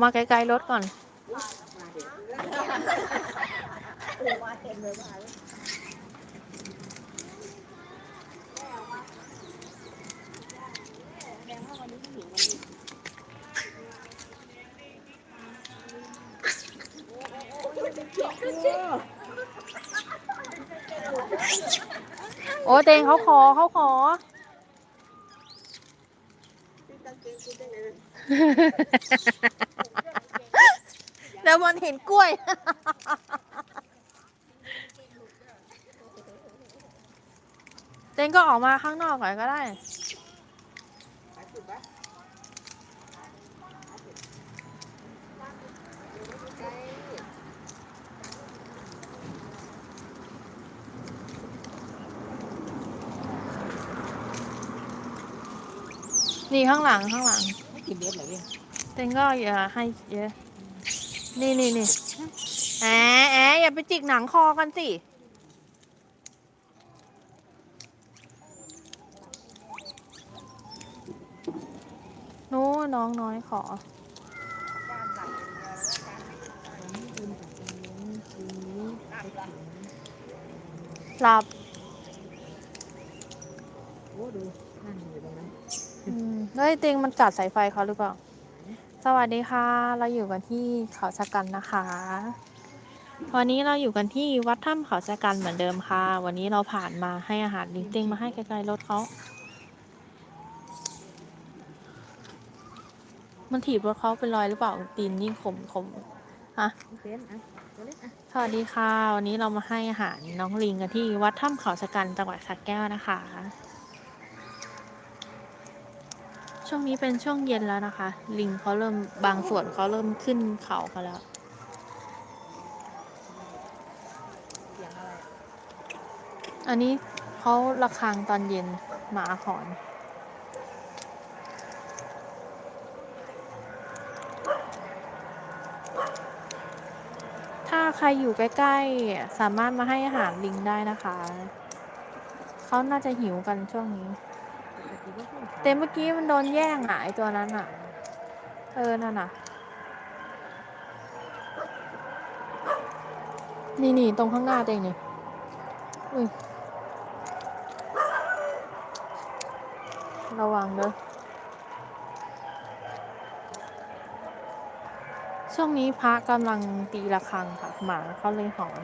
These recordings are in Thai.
มาไกลๆรถก่อน โอ้เตงเขาขอเขาขอ แล้วมันเห็นกล้วย เตงก็ออกมาข้างนอกก่อนก็ได้ นี่ข้างหลังข้างหลังไม่กินเบ็ดเหรอพี่เต็งก็อย่าให้เยอะ นี่นี่นี่แอะแอะอย่าไปจิกหนังคอกันสินู้น้องน้อยขอ หลับโอ้ดูนั่งอยู่ตรงนั้น อืมแล้วไอ้เตียงมันกัดสายไฟเขาหรือเปล่า สวัสดีค่ะ เราอยู่กันที่เขาชะกันนะคะ วันนี้เราอยู่กันที่วัดถ้ำเขาชะกันเหมือนเดิมค่ะ วันนี้เราผ่านมาให้อาหารลิงเตียงมาให้ไกลๆรถเขามันถีบรถเขาเป็นรอยหรือเปล่าตีนยิ่งขมขมฮะเบ็ดอะตัวเล็กอะสวัสดีค่ะ วันนี้เรามาให้อาหารน้องลิงกันที่วัดถ้ำเขาชะกันจังหวัดสระแก้วนะคะ ช่วงนี้เป็นช่วงเย็นแล้วนะคะ ลิงเขาเริ่มบางส่วนเขาเริ่มขึ้นเขากันแล้วอันนี้เขาระฆังตอนเย็นหมาหอนถ้าใครอยู่ใกล้ ๆ สามารถมาให้อาหารลิงได้นะคะ เขาน่าจะหิวกันช่วงนี้ แต่เมื่อกี้มันโดนแย่งอะไอตัวนั้นอะ เออ นั่นน่ะ นี่นี่ตรงข้างหน้าเองนี่อุ้ยระวังเด้อช่วงนี้พระกำลังตีระฆังค่ะ หมาเขาเลยหอน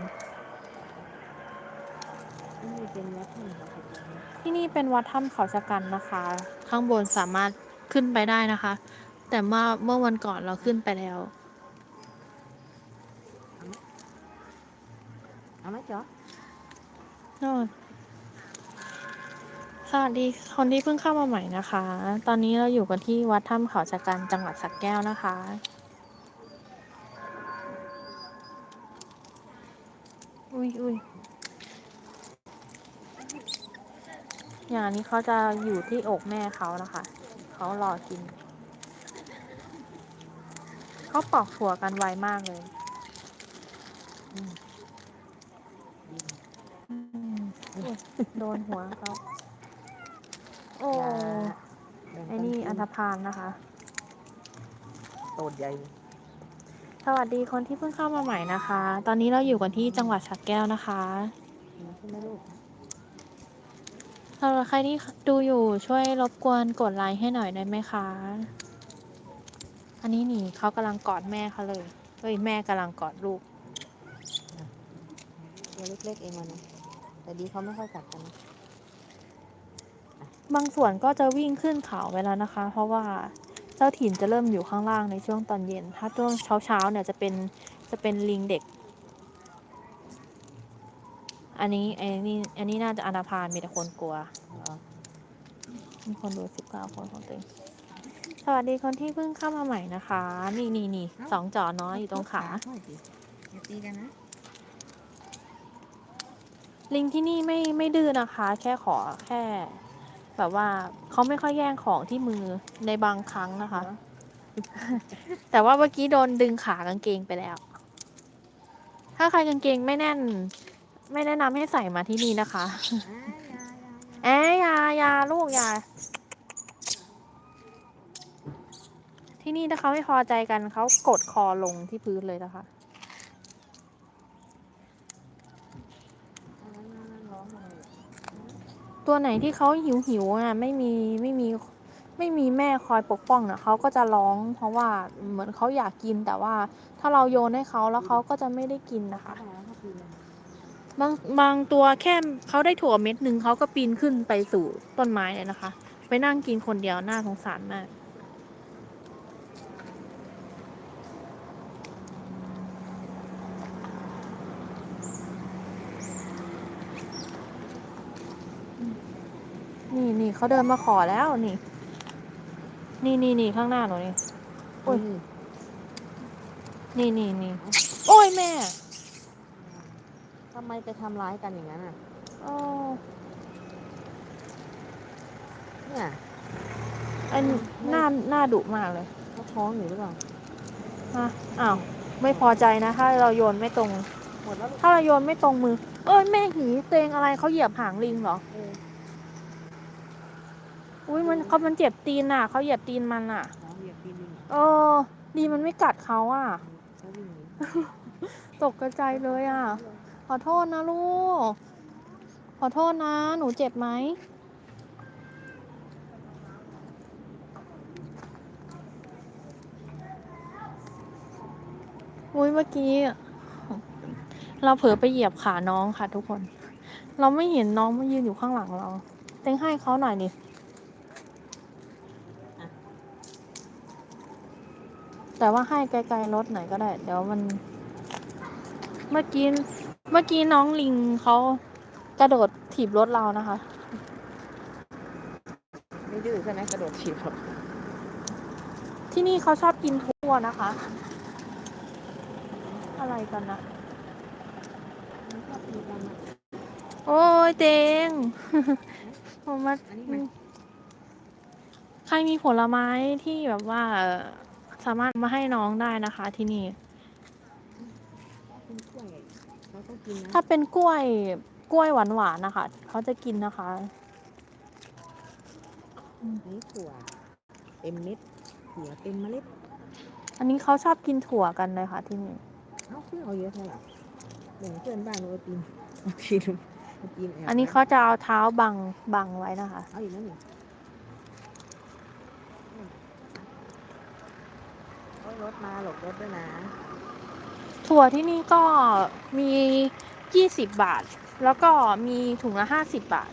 เป็นวัดที่เขาไปกินที่นี่เป็นวัดถ้ำเขาชะกันนะคะ ข้างบนสามารถขึ้นไปได้นะคะ แต่เมื่อเมื่อวันก่อนเราขึ้นไปแล้วเอาไหมจ๊อโน่นสวัสดีคนที่เพิ่งเข้ามาใหม่นะคะ ตอนนี้เราอยู่กันที่วัดถ้ำเขาชะกันจังหวัดสระแก้วนะคะอุ้ยอุ้ย อย่างนี้เขาจะอยู่ที่อกแม่เขานะคะ เขารอกิน เขาปอกถั่วกันไวมากเลยอืมอุ๊ยโดนหัวเขาโอ้แบ่งไอ้นี่อันธพาลนะคะ โตดใหญ่ สวัสดีคนที่เพิ่งเข้ามาใหม่นะคะ ตอนนี้เราอยู่กันที่จังหวัดสระแก้วนะคะใช่ไหมลูก สำหรับใครที่ดูอยู่ช่วยรบกวนกดไลค์ให้หน่อยได้ไหมคะ อันนี้นี่เขากำลังกอดแม่เขาเลย เฮ้ยแม่กำลังกอดลูกตัวเล็กๆเองมันนะแต่ดีเขาไม่ค่อยกัดกันนะบางส่วนก็จะวิ่งขึ้นเขาไปแล้วนะคะ เพราะว่าเจ้าถิ่นจะเริ่มอยู่ข้างล่างในช่วงตอนเย็น ถ้าช่วงเช้าๆเนี่ยจะเป็นจะเป็นลิงเด็ก อันนี้ไอ้นี่อันนี้น่าจะอนาพานมีแต่คนกลัวเหรอมีคนดูสิบเก้าคนของตัวเองสวัสดีคนที่เพิ่งเข้ามาใหม่นะคะ นี่นี่นี่สองจอน้อยอยู่ตรงขาหน่อยสิอย่าตีกันนะลิงที่นี่ไม่ไม่ดื้อนะคะ แค่ขอแค่ แบบว่าเขาไม่ค่อยแย่งของที่มือในบางครั้งนะคะ แต่ว่าเมื่อกี้โดนดึงขากางเกงไปแล้ว ถ้าใครกางเกงไม่แน่น ไม่แนะนำให้ใส่มาที่นี่นะคะอ่ายายายาแอะยายาลูกยา ที่นี่ถ้าเขาไม่พอใจกันเขากดคอลงที่พื้นเลยนะคะร้องทำไมตัวไหนที่เขาหิวหิวๆอะไม่มีไม่มีไม่มีแม่คอยปกป้องอะเขาก็จะร้องเพราะว่าเหมือนเขาอยากกินแต่ว่าถ้าเราโยนให้เขาแล้วเขาก็จะไม่ได้กินนะคะ บางบางตัวแค่เขาได้ถั่วเม็ดหนึ่งเขาก็ปีนขึ้นไปสู่ต้นไม้เลยนะคะ ไปนั่งกินคนเดียวน่าสงสารมาก นี่นี่เขาเดินมาขอแล้วนี่ นี่นี่นี่ข้างหน้าหนูนี่โอ้ยนี่นี่นี่โอ้ยแม่ ทำไมไปทำร้ายกันอย่างนั้นอะอ๋อเนี่ยอันหน้าหน้าดุมากเลยเขาท้องอยู่หรือเปล่าฮะอ้าวไม่พอใจนะ ถ้าเราโยนไม่ตรง หมดแล้วลูกถ้าเราโยนไม่ตรงมือ เอ้ยแม่หีเตงอะไรเขาเหยียบหางลิงเหรอ เอออุ้ยมันเขามันเจ็บตีนอะเขาเหยียบตีนมันอะ น้องเหยียบปีนลิงเออ ดีมันไม่กัดเขาอะ เขาวิ่งหนีตกกระจายเลยอะ ขอโทษนะลูก ขอโทษนะ หนูเจ็บไหม อุ้ยเมื่อกี้ เราเผลอไปเหยียบขาน้องค่ะทุกคน เราไม่เห็นน้องมายืนอยู่ข้างหลังเรา เต็งให้เขาหน่อยดิแต่ว่าให้ไกลๆรถหน่อยก็ได้ เดี๋ยวมัน เมื่อกี้ มื่อกี้น้องลิงเขากระโดดถีบรถเรานะคะ ไม่ดื้อใช่ไหมกระโดดถีบรถที่นี่เขาชอบกินทั่วนะคะ อะไรกันนะมันชอบตีกันอะโอ้ยเตงผมมาอันนี้มันใครมีผลไม้ที่แบบว่าเอ่อสามารถมาให้น้องได้นะคะที่นี่เป็นกล้วยเราต้อง กินนะถ้าเป็นกล้วยกล้วยหวานๆนะคะ เขาจะกินนะคะอันนี้ถั่วเต็มเม็ดถั่วเต็มเมล็ด อันนี้เขาชอบกินถั่วกันเลยค่ะที่นี่เอ้าเพื่อนเอาเยอะเท่าไหร่แบ่งเพื่อนบ้านเอาตีนเอาตีนเอาตีนแอบอันนี้ไว้เขาจะเอาเท้าบังบังไว้นะคะเอาอีกแล้วนี่โอ้ยรถมาหลบรถด้วยนะ ถั่วที่นี่ก็มี 20 บาท แล้วก็มีถุงละ 50 บาท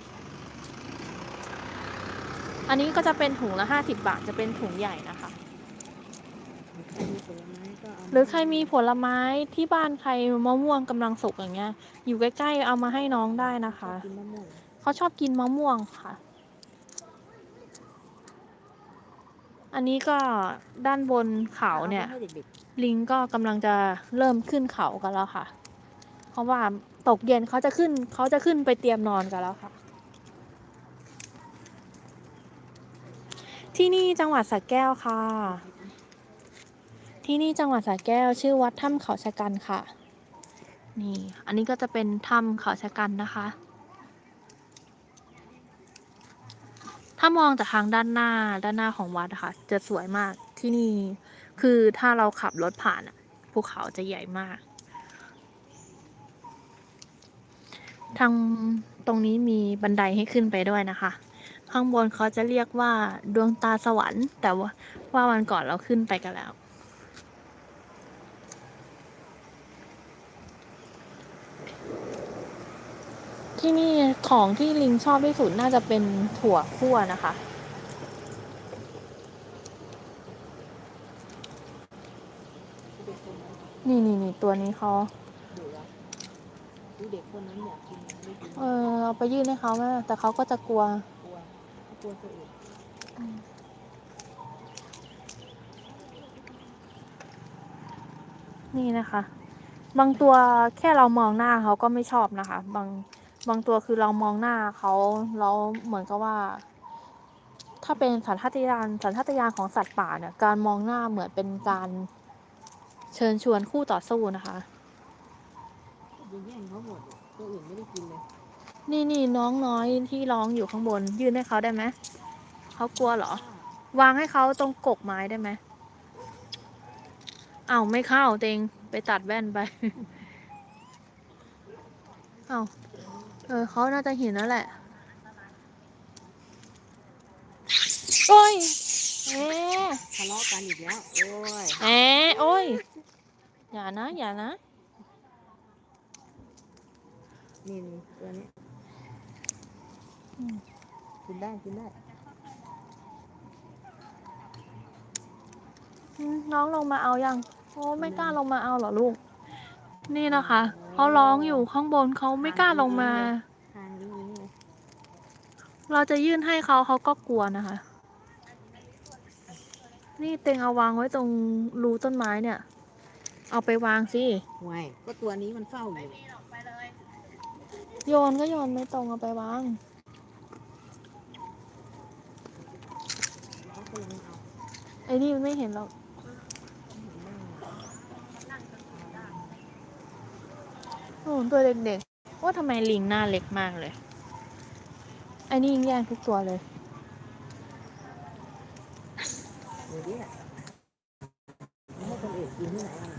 อันนี้ก็จะเป็นถุงละ 50 บาท จะเป็นถุงใหญ่นะคะใครมีผลไม้ก็เอาหรือใครมีผลไม้ที่บ้านใครมะม่วงกำลังสุกอย่างเงี้ย อยู่ใกล้ๆเอามาให้น้องได้นะคะกินมะม่วงเขาชอบกินมะม่วงค่ะ อันนี้ก็ด้านบนเขาเนี่ยอไปให้เด็ก ลิงก็กำลังจะเริ่มขึ้นเขากันแล้วค่ะ เพราะว่าตกเย็นเขาจะขึ้นเขาจะขึ้นไปเตรียมนอนกันแล้วค่ะ ที่นี่จังหวัดสระแก้วค่ะ ที่นี่จังหวัดสระแก้ว ชื่อวัดถ้ำเขาชะกันค่ะ นี่ อันนี้ก็จะเป็นถ้ำเขาชะกันนะคะ ถ้ามองจากทางด้านหน้าด้านหน้าของวัดค่ะ จะสวยมากที่นี่ คือถ้าเราขับรถผ่านอะภูเขาจะใหญ่มาก ทางตรงนี้มีบันไดให้ขึ้นไปด้วยนะคะ ข้างบนเขาจะเรียกว่าดวงตาสวรรค์ แต่ว่าว่าวันก่อนเราขึ้นไปกันแล้วที่นี่ของที่ลิงชอบที่สุดน่าจะเป็นถั่วคั่วนะคะ ๆเด็กค นี่นี่นี่ตัวนี้เขาเด็กคนนั้นอยากกินไม่กินเออเอาไปยื่นให้เขาแม่แต่เขาก็จะกลัวกลัวกลัวตัวเองนี่นะคะ บางตัวแค่เรามองหน้าเขาก็ไม่ชอบนะคะ บางบางตัวคือเรามองหน้าเขาแล้วเหมือนกับว่า ถ้าเป็นสัญชาตญาณสัญชาตญาณของสัตว์ป่าเนี่ยการมองหน้าเหมือนเป็นการ เชิญชวนคู่ต่อสู้นะคะยังแย่งเขาหมดอะตัวอื่นไม่ได้กินเลย นี่นี่น้องน้อยที่ร้องอยู่ข้างบน ยื่นให้เขาได้ไหม เขากลัวเหรอ วางให้เขาตรงกกไม้ได้ไหมเเอาวไม่เข้าเตงไปตัดแว่นไป เอาวเออเขาน่าจะเห็นแล้วแหละ โอ้ยเอ๊ะทะเลาะกันอีกแล้ว โอ้ย เอ๊ะโอ้ย อย่านะ อย่านะ นี่นี่ตัวนี้อืมกินได้กินได้อืมน้องลงมาเอายังโอ้ไม่กล้าลงมาเอาเหรอลูก นี่นะคะเขาร้องอยู่ข้างบนเขาไม่กล้าลงมาทางนี้นี่เลยเราจะยื่นให้เขาเขาก็กลัวนะคะ นี่เต็งเอาวางไว้ตรงรูต้นไม้เนี่ย เอาไปวางสิห่วยก็ตัวนี้มันเฝ้าอยู่โยนก็โยนไม่ตรงเอาไปวาง เขาก็ยังเอาไอ้นี่มันไม่เห็นหรอกโอ้ตัวเด็กๆ ว่าทำไมลิงหน้าเล็กมากเลย ไอ้นี่ยิงแย่งทุกตัวเลยเดี๋ยวนี้ไม่ให้คนอื่นกินที่ไหนอะ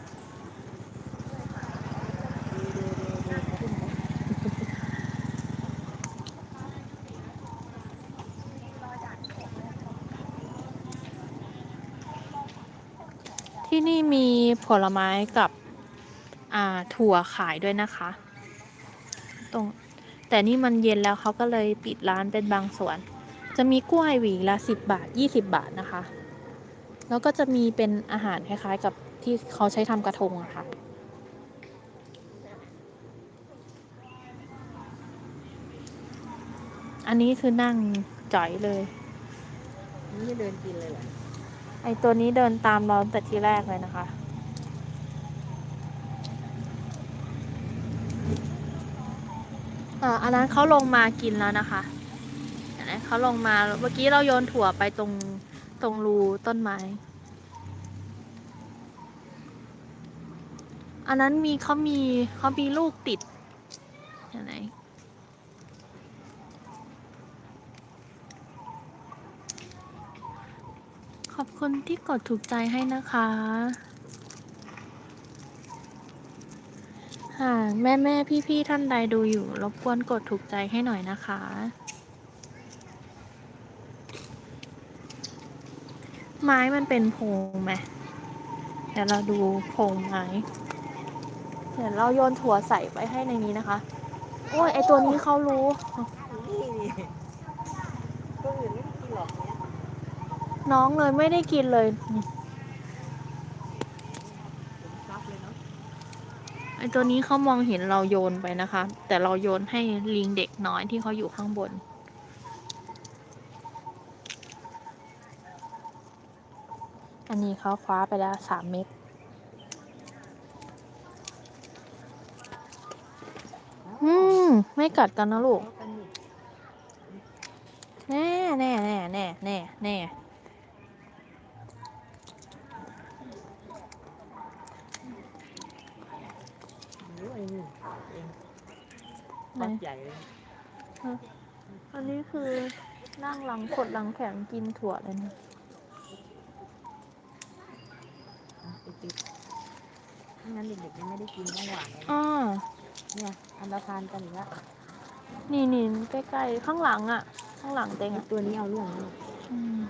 ดูดูดูดูเขาขึ้นไป ที่นี่มี ผลไม้กับอ่าถั่วขายด้วยนะคะ ตรงแต่นี่มันเย็นแล้วเขาก็เลยปิดร้านเป็นบางส่วน จะมีกล้วยหวีละสิบบาทยี่สิบบาทนะคะ แล้วก็จะมีเป็นอาหารคล้ายๆกับที่เขาใช้ทำกระทงอะค่ะอันนี้คือนั่งจ่อยเลย นี่จะเดินกินเลยเหรอไอตัวนี้เดินตามเราตั้งแต่ทีแรกเลยนะคะ อ่อันนั้นเขาลงมากินแล้วนะคะเห็นไหมเขาลงมาเมื่อกี้เราโยนถั่วไปตรงตรงรูต้นไม้ อันนั้นมีเขามีเขามีลูกติดเห็นไหมขอบคุณที่กดถูกใจให้นะคะ ค่ะ แม่แม่พี่พี่ท่านใดดูอยู่ รบกวนกดถูกใจให้หน่อยนะคะ ไม้มันเป็นโพรงไหมเดี๋ยวเราดูโพรงไม้เดี๋ยวเราโยนถั่วใส่ไปให้ในนี้นะคะ โอ้ยไอตัวนี้เขารู้น้องเลยไม่ได้กินเลยนี่ ผมซับเลยเนาะ ไอตัวนี้เขามองเห็นเราโยนไปนะคะ แต่เราโยนให้ลิงเด็กน้อยที่เขาอยู่ข้างบน อันนี้เขาคว้าไปแล้วสามเม็ดอืม ไม่กัดกันนะลูก แน่แน่แน่แน่แน่แน่ โอ้ยนี่เอง ไหนปักใหญ่เลยอันนี้คือนั่งหลังขดหลังแข็งกินถั่วเลยนะอะไปติดไม่งั้นเด็กๆยังไม่ได้กินเมื่อวานเลยอ่าเนี่ย อันดาทานกันอีกแล้วนี่นี่ใกล้ๆข้างหลังอะ่ะ ข้างหลังเต็งอะตัวนี้เอาเรื่องนะอืม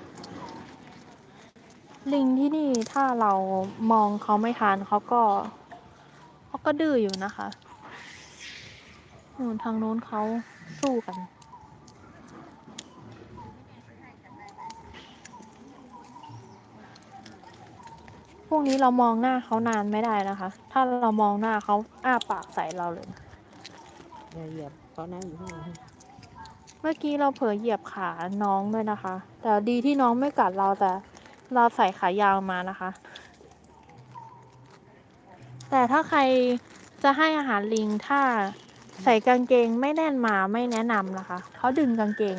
ลิงที่นี่ถ้าเรามองเขาไม่ทานเขาก็เขาก็ดื้ออยู่นะคะ นู่นทางโน้นเขาสู้กัน พวกนี้เรามองหน้าเขานานไม่ได้นะคะ ถ้าเรามองหน้าเขาอ้าปากใส่เราเลยอย่าเหยียบเขานั่งอยู่ข้างหลังเมื่อกี้เราเผลอเหยียบขาน้องด้วยนะคะ แต่ดีที่น้องไม่กัดเราแต่เราใส่ขายาวมานะคะ แต่ถ้าใครจะให้อาหารลิงถ้า ใส่กางเกงไม่แน่นมาไม่แนะนำนะคะเขาดึงกางเกง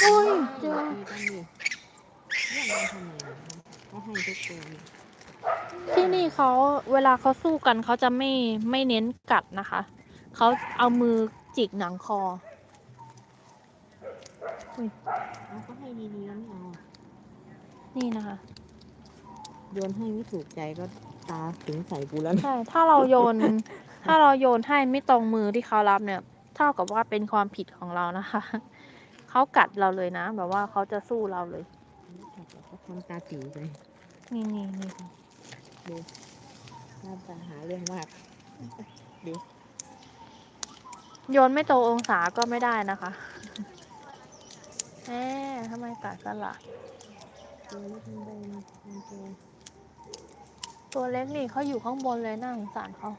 โอ้ยเจอมีกันอยู่เรื่องมันทำไมเนี่ยเขาให้ทุกตัวเนี่ยที่นี่เขาเวลาเขาสู้กันเขาจะไม่ไม่เน้นกัดนะคะ เขาเอามือจิกหนังคออุ้ยเอาก็ให้ดีๆแล้วไม่เอานี่นะคะ โยนให้ไม่ถูกใจก็ตาถึงใส่กูแล้วนะใช่ ถ้าเราโยน ถ้าเราโยนให้ไม่ตรงมือที่เขารับเนี่ย เท่ากับว่าเป็นความผิดของเรานะคะ เขากัดเราเลยนะ แบบว่าเขาจะสู้เราเลย ก็ทำตาตีไปนี่นี่นี่หน้าตาหาเรื่องมากดูโยนไม่ตรงองศาก็ไม่ได้นะคะแหมทำไมกัดกันล่ะตัวเล็กมันได้มันตัว ตัวเล็กนี่เขาอยู่ข้างบนเลยน่าสงสารเขา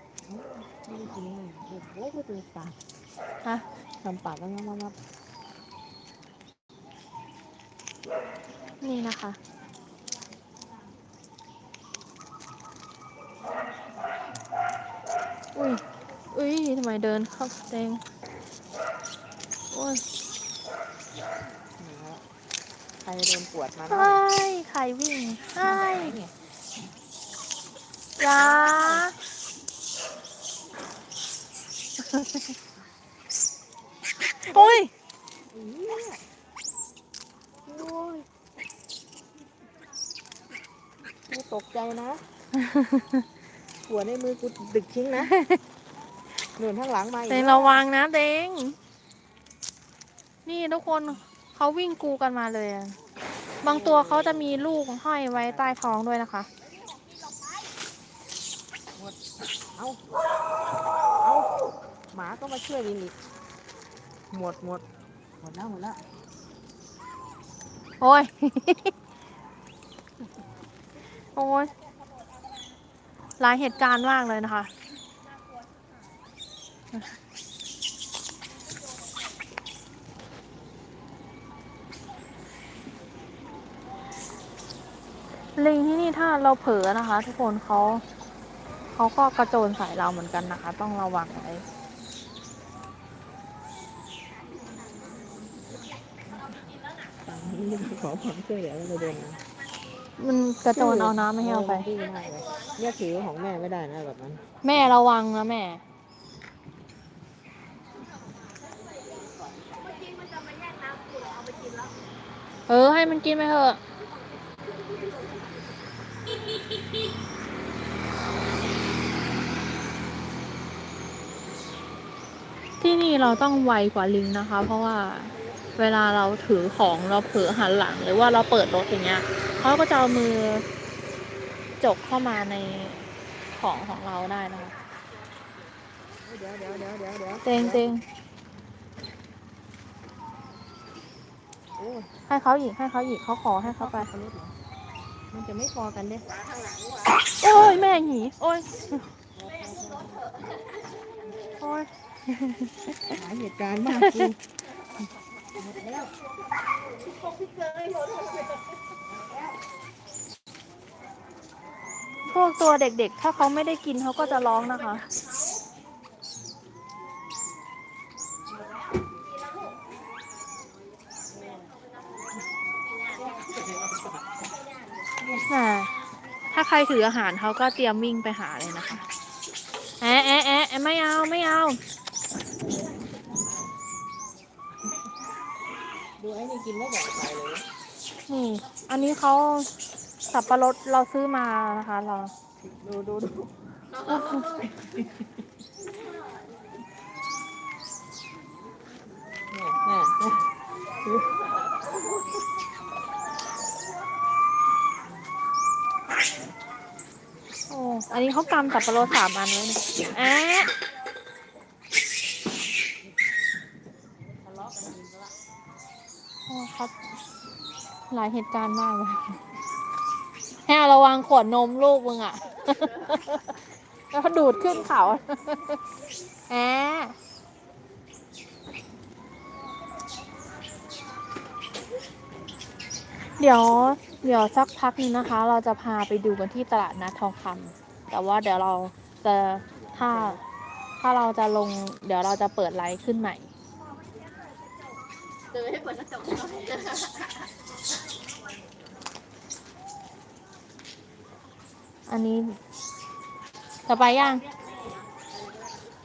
ไม่ได้กินง่ายเด็กโอ้ก็ตัวปากฮะทำปากก็งับงับงับนี่นะคะอุ้ยอุ้ยทำไมเดินเข้าเตงโอ้ยนะครับใครโดนปวดมาไอ้ยใครวิ่งไอ้ ยเนี่ยยาโอ้ยอีเนี่ยโอ้ยกูตกใจนะ หัวในมือกูดึกทิ้งนะหนุนข้างหลังมาอีกเตงระวังนะเตงนี่ทุกคนเขาวิ่งกูกันมาเลย บางตัวเขาจะมีลูกห้อยไว้ใต้ท้องด้วยนะคะ เอาเอาหมาก็มาช่วยวินอีกหมดหมดหมดแล้วหมดแล้วโอ้ย โอ้ยหลายเหตุการณ์มากเลยนะคะ ลิงที่นี่ถ้าเราเผลอนะคะ ทุกคนเขา เขาก็กระโจนใส่เราเหมือนกันนะคะ ต้องระวังไว้นี่ขอความช่วยเหลือเราเดินนะมันกระโจนเอาน้ำไม่ให้เอาไปดื้อมากเลยเนี่ยถือของแม่ไม่ได้นะแบบนั้น แม่ระวังนะแม่เออให้มันกินไปเถอะ ที่นี่เราต้องไวกว่าลิงนะคะ เพราะว่าเวลาเราถือของเราเผลอหันหลัง หรือว่าเราเปิดรถอย่างเงี้ยเขาก็จะเอามือจกเข้ามาในของของเราได้นะคะเดี๋ยวเดี๋ยวเดี๋ยวเดี๋ยวเดี๋ยวเตงเตงโอ้ยให้เขาอีกให้เขาอีกเขาขอให้เขาไปเขาเล็กเหรอมันจะไม่พอกันเด้โอ้ยแม่หนีโอ้ยโอ้ย หายเหตุการณ์มากกูหมดแล้วพวกตัวเด็กๆ ถ้าเขาไม่ได้กินเขาก็จะร้องนะคะ ถ้าใครถืออาหารเขาก็เตรียมวิ่งไปหาเลยนะคะ แอะแอะแอะไม่เอาไม่เอา ดูไอ้นี่กินไม่แบ่งใครเลยนี่ อันนี้เขาสับปะรดเราซื้อมานะคะ เรา ดูดูดูเนี่ยเนี่ยเนี่ยดูโอ้ อันนี้เขากำสับปะรดสามอันเลยเนี่ยแอะ ทะเลาะกันกินก็ละ โอ้ครับ หลายเหตุการณ์มากเลยให้ระวังขวดนมลูกมึงอะ แล้วดูดขึ้นเขาแอะเดี๋ยวเดี๋ยวสักพักนึงนะคะ เราจะพาไปดูกันที่ตลาดนัดทองคำแต่ว่าเดี๋ยวเราจะถ้าถ้าเราจะลง เดี๋ยวเราจะเปิดไลฟ์ขึ้นใหม่อัน นี้จะไปยัง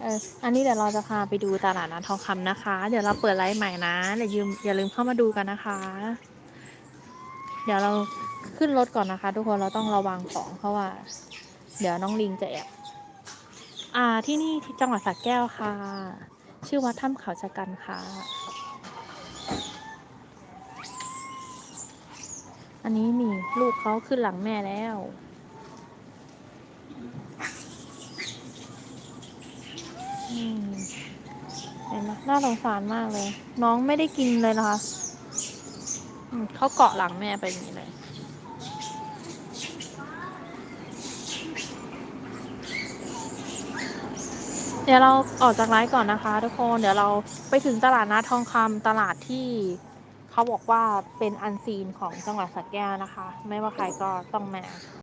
เอออันนี้เดี๋ยวเราจะพาไปดูตลาดนัดทองคำนะคะ เดี๋ยวเราเปิดไลฟ์ใหม่นะเดี๋ยวยืมอย่าลืมเข้ามาดูกันนะคะ เดี๋ยวเราขึ้นรถก่อนนะคะ ทุกคนเราต้องระวังของเพราะว่า เดี๋ยวน้องลิงจะแอบอ่าที่นี่ที่จังหวัดสระแก้วค่ะ ชื่อวัดถ้ำเขาชะกันค่ะ อันนี้นี่ลูกเขาขึ้นหลังแม่แล้ว อืม เห็นไหมน่าสงสารมากเลย น้องไม่ได้กินเลยนะคะเขาเกาะหลังแม่ไปอย่างนี้เลยเดี๋ยวเราออกจากไลฟ์ก่อนนะคะ ทุกคนเดี๋ยวเราไปถึงตลาดนัดทองคำตลาดที่เขาบอกว่าเป็นอันซีนของจังหวัดสระแก้วนะคะ ไม่ว่าใครก็ต้องมา